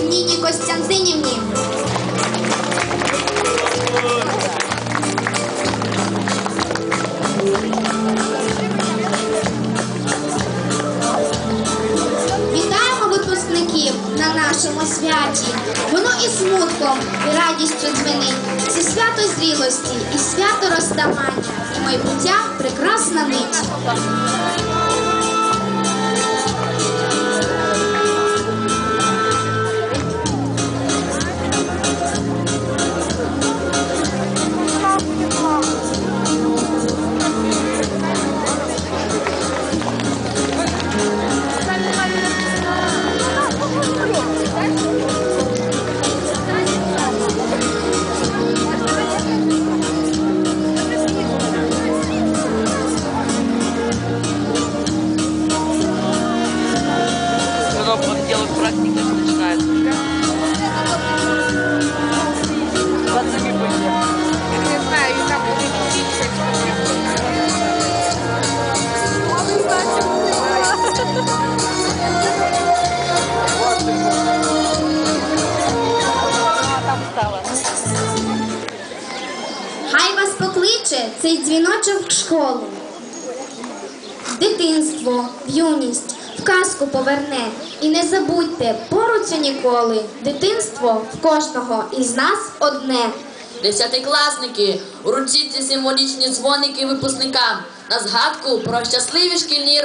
Ніні Костянтинівні. Вітаємо випускників на нашому святі. Воно і смутком, і радістю дзвенить. Це свято зрілості і свято розставання, і майбуття прекрасна мить. Хай вас покличе цей дзвіночок в школу. Дитинство, в юність, в казку поверне. І не забудьте, поруч ніколи. Дитинство в кожного із нас одне. Десятикласники, ці символічні дзвоники випускникам на згадку про щасливі шкільні